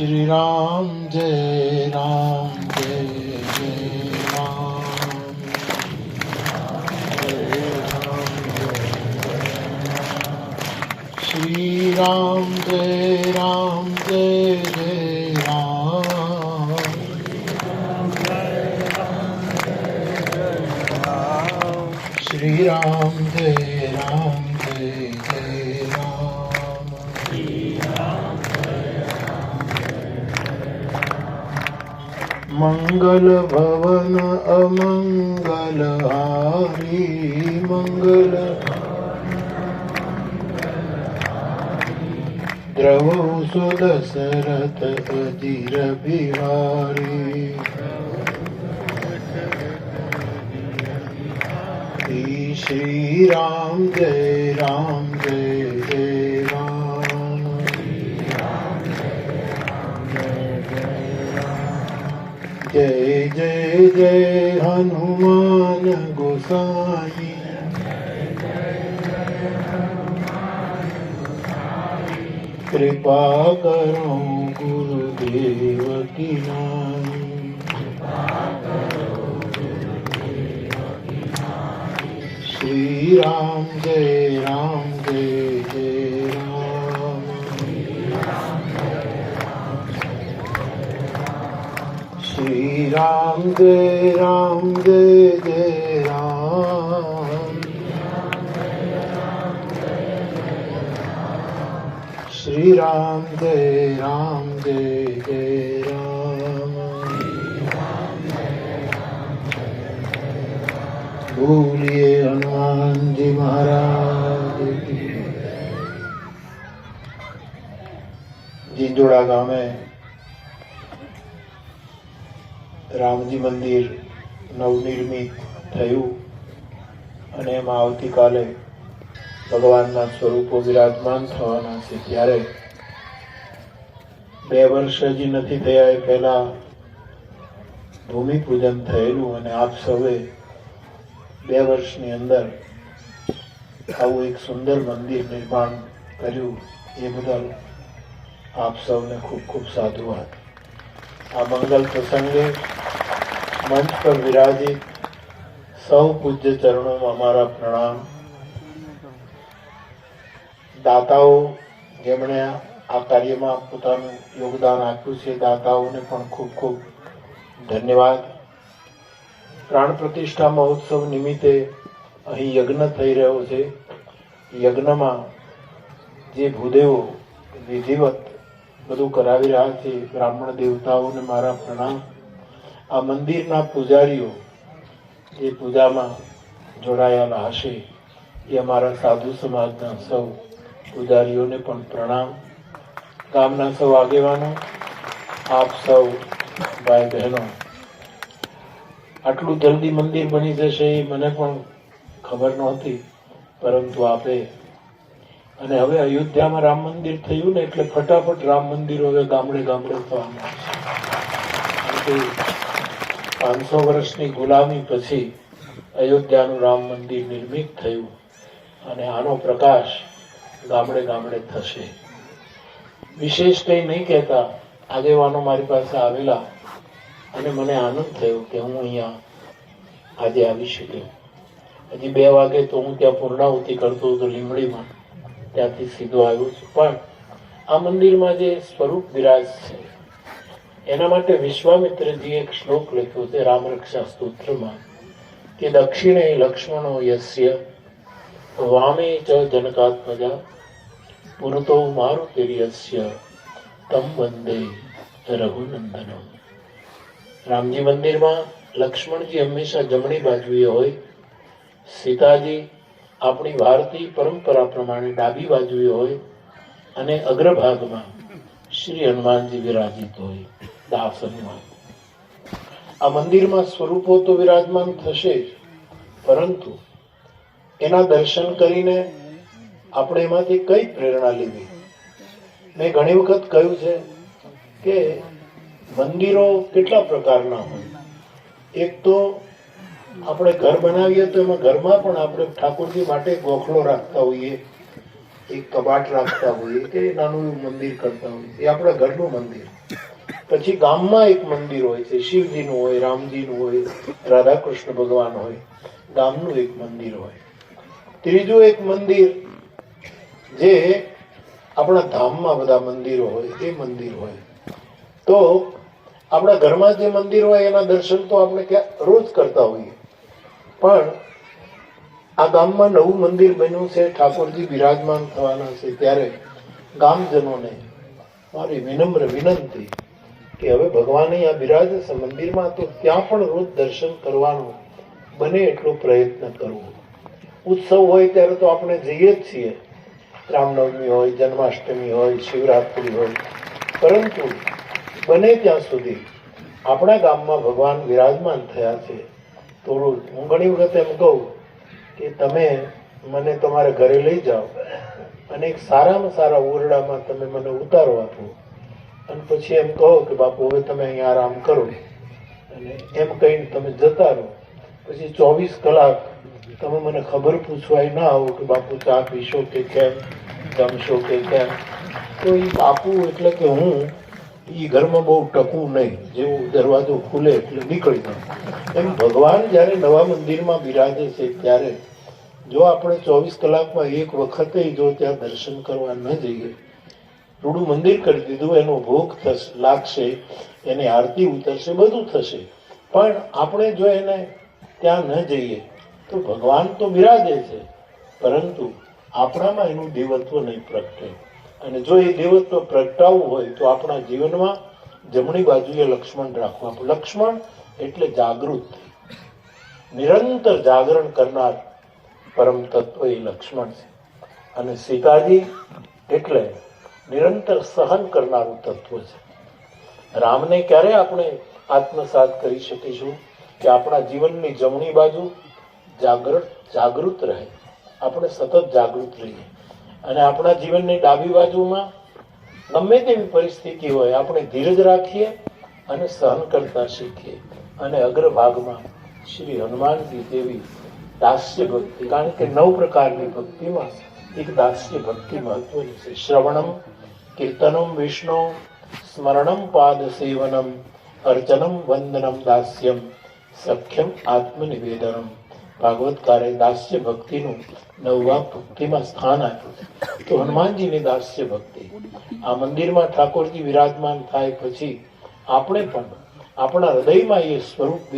શ્રી રામ જય રામ જય જય રામ શ્રી રામ જય રામ જય જય રામ શ્રી રામ મંગલ ભવન અમંગલ હારી મંગલ દ્રવૌ સુદશરથ અજીર બિહારી શ્રી રામ જય રામ જય જય હનુમાન ગોસાઈ કૃપા કરો ગુરુદેવ કી નાઈ શ્રી રામ જય રામ જય રામ જય રામ જય જય રામ. શ્રી રામ જય રામ જય જય રામ. બોલીએ હનુમાનજી મહારાજ. જીંજોડા ગામે રામજી મંદિર નવનિર્મિત થયું અને એમાં આવતીકાલે ભગવાનના સ્વરૂપો વિરાજમાન થવાના છે. ત્યારે બે વર્ષ હજી નથી થયા એ પહેલા ભૂમિ પૂજન થયેલું અને આપ સૌએ બે વર્ષની અંદર આવું એક સુંદર મંદિર નિર્માણ કર્યું એ બદલ આપ સૌને ખૂબ ખૂબ સાધુવાદ. આ મંગલ પ્રસંગે મંચ પર વિરાજિત સૌ પૂજ્ય ચરણોમાં અમારા પ્રણામ. દાતાઓ જેમણે આ કાર્યમાં પોતાનું યોગદાન આપ્યું છે, દાતાઓને પણ ખૂબ ખૂબ ધન્યવાદ. પ્રાણ પ્રતિષ્ઠા મહોત્સવ નિમિત્તે અહીં યજ્ઞ થઈ રહ્યો છે. યજ્ઞમાં જે ભૂદેવો વિધિવત બધું કરાવી રહ્યા છે. બ્રાહ્મણ દેવતાઓને મારા પ્રણામ. આ મંદિરના પૂજારીઓ જે પૂજામાં જોડાયેલા હશે. એ અમારા સાધુ સમાજના સૌ પૂજારીઓને પણ પ્રણામ. ગામના સૌ આગેવાનો, આપ સૌ ભાઈ બહેનો આટલું જલ્દી મંદિર બની જશે એ મને પણ ખબર નહોતી, પરંતુ આપે અને હવે અયોધ્યામાં રામ મંદિર થયું ને એટલે ફટાફટ રામ મંદિર હવે ગામડે ગામડે થવાના પાંચસો વર્ષની ગુલામી પછી અયોધ્યાનું રામ મંદિર નિર્મિત થયું અને આનો પ્રકાશ ગામડે ગામડે થશે. વિશેષ કંઈ નહીં કહેતા. આગેવાનો મારી પાસે આવેલા અને મને આનંદ થયો કે હું અહીંયા આજે આવી શક્યો. હજી બે વાગે તો હું ત્યાં પૂર્ણાહુતિ કરતો હતો લીમડીમાં ત્યાંથી સીધો આવ્યો છું. પણ આ મંદિરમાં જે સ્વરૂપ બિરાજ છે, એના માટે વિશ્વામિત્રજી એક શ્લોક લખ્યો છે રામરક્ષા સ્તોત્રમાં. કે દક્ષિણે લક્ષ્મણો યસ્ય, વામે ચ જનકાત્મજા, પુરતો મારુતિર્યસ્ય તમ વંદે રઘુનંદનમ. રામજી મંદિરમાં લક્ષ્મણજી હંમેશા જમણી બાજુએ હોય, સીતાજી આપણી ભારતીય પરંપરા પ્રમાણે ડાબી બાજુએ હોય અને અગ્રભાગમાં શ્રી હનુમાનજી વિરાજિત હોય દાસનમાં આ મંદિરમાં સ્વરૂપો તો વિરાજમાન થશે જ, પરંતુ એના દર્શન કરીને આપણે એમાંથી કઈ પ્રેરણા લેવી? મેં ઘણી વખત કહ્યું છે કે મંદિરો કેટલા પ્રકારના હોય. એક તો આપણે ઘર બનાવીએ તો એમાં ઘરમાં પણ આપણે ઠાકોરજી માટે ગોખલો રાખતા હોઈએ, એક કબાટ રાખતા હોઈએ, કે નાનું એવું મંદિર કરતા હોઈએ. એ આપણા ઘરનું મંદિર. પછી ગામમાં એક મંદિર હોય છે, શિવજીનું હોય, રામજીનું હોય રાધા કૃષ્ણ ભગવાન હોય, ગામનું એક મંદિર હોય. ત્રીજું એક મંદિર જે આપણા ધામમાં બધા મંદિરો હોય, એ મંદિર હોય. તો આપણા ઘરમાં જે મંદિર હોય એના દર્શન તો આપણે રોજ કરતા હોઈએ. પણ આ ગામમાં નવું મંદિર બન્યું છે, ઠાકોરજી બિરાજમાન થવાના છે ત્યારે ગામજનોને મારી વિનમ્ર વિનંતી કે હવે ભગવાને આ બિરાજ મંદિરમાં તો ત્યાં પણ રોજ દર્શન કરવાનો બને એટલો પ્રયત્ન કરવો. ઉત્સવ હોય ત્યારે તો આપણે જઈએ જ છીએ. રામનવમી હોય, જન્માષ્ટમી હોય, શિવરાત્રિ હોય. પરંતુ બને ત્યાં સુધી આપણા ગામમાં ભગવાન વિરાજમાન થયા છે. રોજ હું ઘણી વખત એમ કહું કે તમે મને તમારા ઘરે લઈ જાઓ અને એક સારામાં સારા ઓરડામાં તમે મને ઉતારો આપો. અને પછી એમ કહો કે બાપુ, હવે તમે અહીંયા આરામ કરો. અને એમ કહીને તમે જતા રહો. પછી ચોવીસ કલાક તમે મને ખબર પૂછવાય ના આવો કે બાપુ, ચા પીશો કે કેમ જમશો કે કેમ. તો એ બાપુ એટલે કે હું એ ઘરમાં બહુ ટકવું નહીં. જેવું દરવાજો ખુલે એટલે નીકળી જાય. એમ ભગવાન જ્યારે નવા મંદિરમાં બિરાજે છે ત્યારે જો આપણે ચોવીસ કલાકમાં એક વખતે જો ત્યાં દર્શન કરવા ન જઈએ, રૂડું મંદિર કરી દીધું, એનો ભોગ થશે, લાગશે, એની આરતી ઉતરશે, બધું થશે. પણ આપણે જો એને ત્યાં ન જઈએ, તો ભગવાન તો બિરાજે છે. પરંતુ આપણામાં એનું દેવત્વ નહીં પ્રગટે. અને જો એ દેવત્વ પ્રગટાવવું હોય તો આપણા જીવનમાં જમણી બાજુએ લક્ષ્મણ રાખવા. લક્ષ્મણ એટલે જાગૃત. નિરંતર જાગરણ કરનાર પરમ તત્વ એ લક્ષ્મણ છે. અને સીતાજી એટલે નિરંતર સહન કરનારું તત્વ છે. રામને ક્યારે આપણે આત્મસાત કરી શકીશું કે આપણા જીવનની જમણી બાજુ જાગૃત જાગૃત રહે? આપણે સતત જાગૃત રહીએ. અને આપણા જીવનની ડાબી બાજુમાં ગમે તેવી પરિસ્થિતિ હોય, આપણે ધીરજ રાખીએ અને સહન કરતા શીખીએ. અને અગ્રભાગમાં શ્રી હનુમાનજી દેવી દાસ્ય ભક્તિ, કારણ કે નવ પ્રકારની ભક્તિમાં એક દાસ્ય ભક્તિ મહત્વની છે. શ્રવણમ, કીર્તનમ વિષ્ણુ સ્મરણમ, પાદ સેવનમ, અર્ચનમ, વંદનમ, દાસ્યમ, સખ્યમ, આત્મનિવેદનમ. ભાગવતકારે દાસ્ય ભક્તિનું નવવા ભક્તિમાં સ્થાન આપ્યું તો હનુમાનજીની દાસ્ય ભક્તિ. આ મંદિરમાં ઠાકોરજી વિરાજમાન થાય પછી આપણે પણ આપણા હૃદયમાં એ સ્વરૂપ